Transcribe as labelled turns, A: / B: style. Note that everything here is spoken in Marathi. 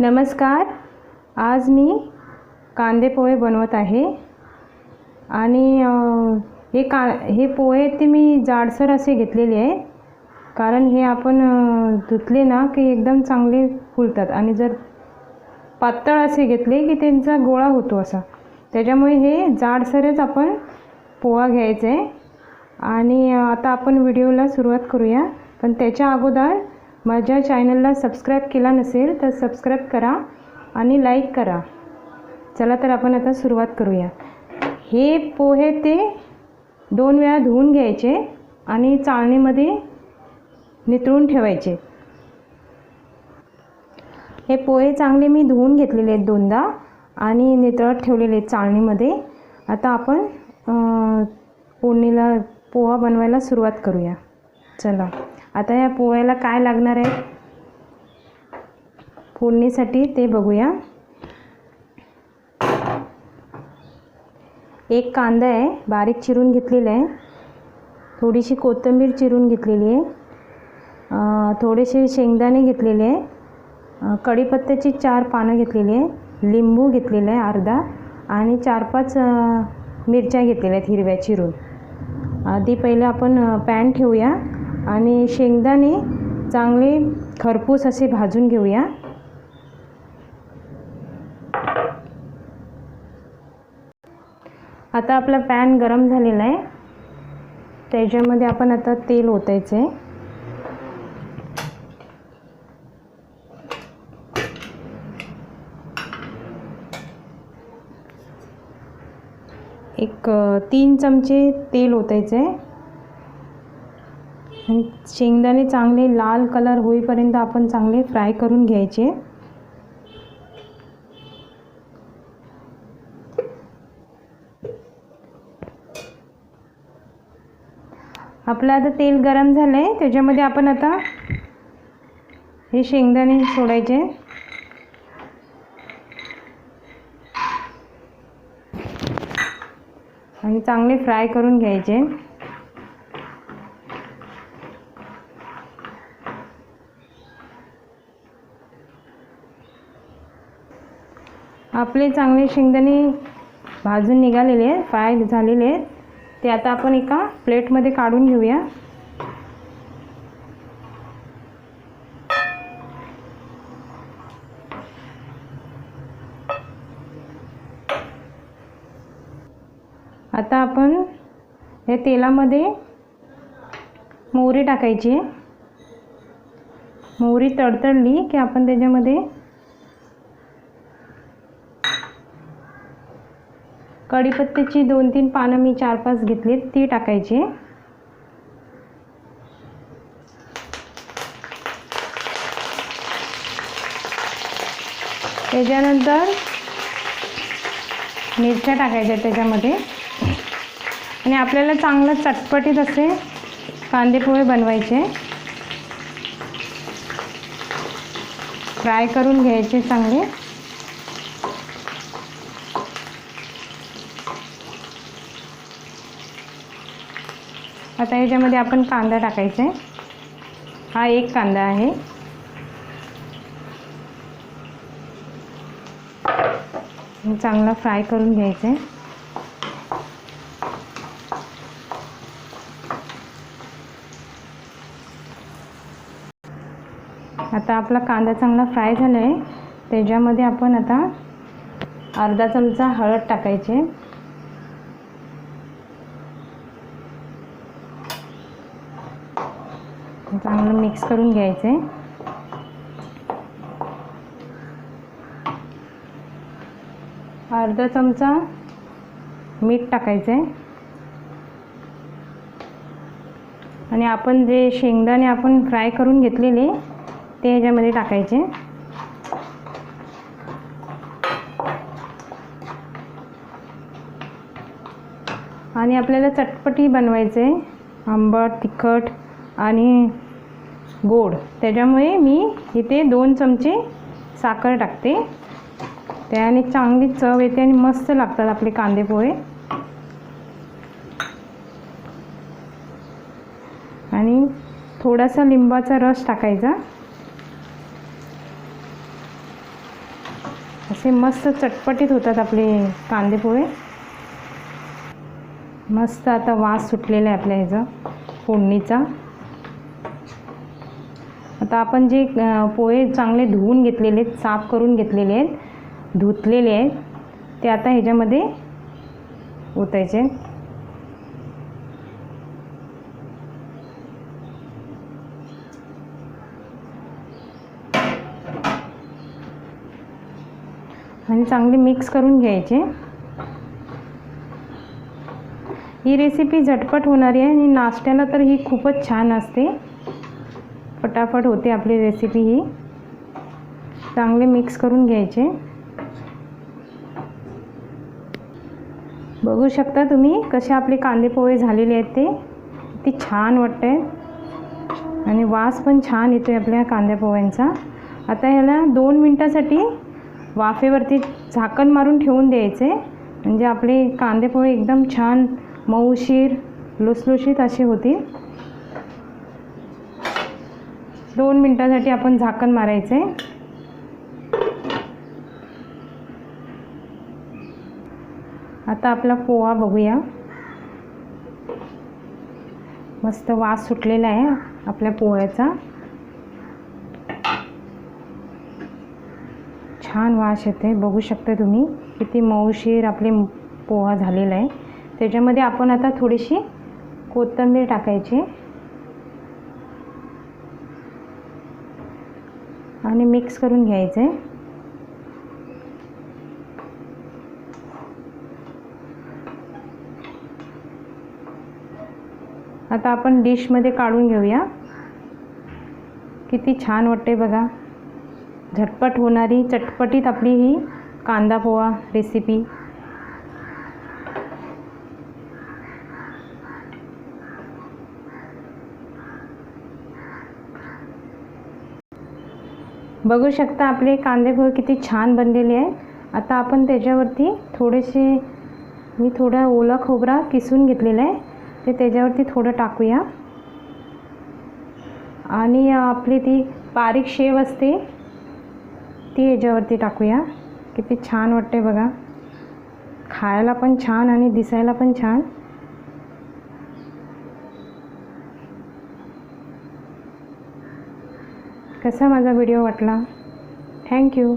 A: नमस्कार. आज मी कांदे पोहे बनवत आहे. आणि हे का हे पोहे ते मी जाडसर असे घेतलेले आहे. कारण हे आपण धुतले ना की एकदम चांगले फुलतात. आणि जर पातळ असे घेतले की त्यांचा गोळा होतो असा. त्याच्यामुळे हे जाडसरच आपण पोहा घ्यायचा आहे. आणि आता आपण व्हिडिओला सुरुवात करूया. पण त्याच्या अगोदर माझ्या चॅनलला सबस्क्राईब केला नसेल तर सबस्क्राईब करा आणि लाईक करा. चला तर आपण आता सुरुवात करूया. हे पोहे ते दोन वेळा धुवून घ्यायचे आणि चाळणीमध्ये नितळून ठेवायचे. हे पोहे चांगले मी धुवून घेतलेले आहेत दोनदा आणि नितळत ठेवलेले आहेत चाळणीमध्ये. आता आपण अं, फोडणीला पोहा बनवायला सुरुवात करूया. चला. आता या पोह्याला काय लागणार आहे? फोडणीसाठी ते बघूया. एक कांदा आहे बारीक चिरून घेतलेला आहे. थोडीशी कोथिंबीर चिरून घेतलेली आहे. थोडेसे शेंगदाणे घेतलेले आहे. कढीपत्त्याची चार पानं घेतलेली आहे. लिंबू घेतलेला आहे अर्धा आणि चार पाच मिरच्या घेतलेल्या आहेत हिरव्या चिरून. आधी पहिले आपण पॅन ठेवूया. आणि शेंगदाणे चांगले खरपूस असे भाजून घेऊया. आता आपला पॅन गरम झालेला आहे. त्याच्यामध्ये आपण आता तेल ओतायचं आहे. एक तीन चमचे तेल ओतायचं आहे. आणि शेंगदाणे चांगले लाल कलर होईपर्यंत आपण चांगले फ्राय करून घ्यायचे. आपलं आता तेल गरम झालं आहे त्याच्यामध्ये आपण आता हे शेंगदाणे सोडायचे. आणि चांगले फ्राय करून घ्यायचे. आपले चांगले शेंगदाणे भाजून निघालेले आहेत फ्राय झालेले आहेत. ते आता आपण एका प्लेटमध्ये काढून घेऊया. आता आपण या तेलामध्ये मोहरी टाकायची आहे. मोहरी तडतडली की आपण त्याच्यामध्ये कढीपत्त्याची दोन तीन पानं मी चार पाच घेतलीत ती टाकायची. त्याच्यानंतर मिरच्या टाकायच्या त्याच्यामध्ये. आणि आपल्याला चांगलं चटपटीत असे कांदेपोहे बनवायचे. फ्राय करून घ्यायचे चांगले. आता याच्यामध्ये आपण कांदा टाकायचा आहे. हा एक कांदा आहे. चांगला फ्राय करून घ्यायचा आहे. आता आपला कांदा चांगला फ्राय झाला आहे त्याच्यामध्ये आपण आता अर्धा चमचा हळद टाकायचे चांगलं मिक्स करून घ्यायचं आहे अर्धा चमचा मीठ टाकायचं आहे आणि आपण जे शेंगदाणे आपण फ्राय करून घेतलेले ते ह्याच्यामध्ये टाकायचे. आणि आपल्याला चटपटी बनवायचं आहे आंबट तिखट आणि गोड. त्याच्यामुळे मी इथे दोन चमचे साखर टाकते. त्याने चांगली चव येते आणि मस्त लागतात आपले कांदे पोहे. आणि थोडासा लिंबाचा रस टाकायचा. असे मस्त चटपटीत होतात आपले कांदे पोहे. मस्त आता वास सुटलेला आहे आपल्या ह्याचा फोडणीचा. आता आपण जे पोहे चांगले धुवून घेतलेले आहेत साफ करून घेतलेले आहेत धुतलेले आहेत ते आता ह्याच्यामध्ये ओतायचे आणि चांगले मिक्स करून घ्यायचे. ही रेसिपी झटपट होणारी आहे आणि नाश्त्याला तर ही खूपच छान असते. फटाफट होते आपली रेसिपी ही. चांगले मिक्स करून घ्यायचे. बघू शकता तुम्ही कसे आपले कांदे पोहे झालेले आहेत ते. किती छान वाटतं आहे आणि वास पण छान येतो आहे आपल्या कांद्या पोह्यांचा. आता ह्याला दोन मिनटासाठी वाफेवरती झाकण मारून ठेवून द्यायचे. म्हणजे आपले कांदे पोहे एकदम छान मऊशीर लुसलुशीत असे होतील. दोन मिनटासाठी आपण झाकण मारायचे. आता आपला पोहा बघूया. मस्त वास सुटलेला आहे आपल्या पोह्याचा. छान वास येते बघू शकता तुम्ही किती मऊशीर आपले पोहा झालेला आहे. त्याच्यामध्ये आपण आता थोडीशी कोथिंबीर टाकायची. आणि मिक्स करून घ्यायचं. आहे आता आपण डिशमध्ये काढून घेऊया. किती छान वाटते बघा. झटपट होणारी चटपटीत आपली ही कांदा पोहा रेसिपी बघू शकता आपले कांदेपोहे किती छान बनलेले आहे. आता आपण त्याच्यावरती थोडेसे मी थोडा ओला खोबरा किसून घेतलेला आहे. ते त्याच्यावरती थोडं टाकूया. आणि आपली ती बारीक शेव असते ती याच्यावरती टाकूया. किती छान वाटते बघा. खायला पण छान आणि दिसायला पण छान. कसा माझा व्हिडिओ वाटला? थँक्यू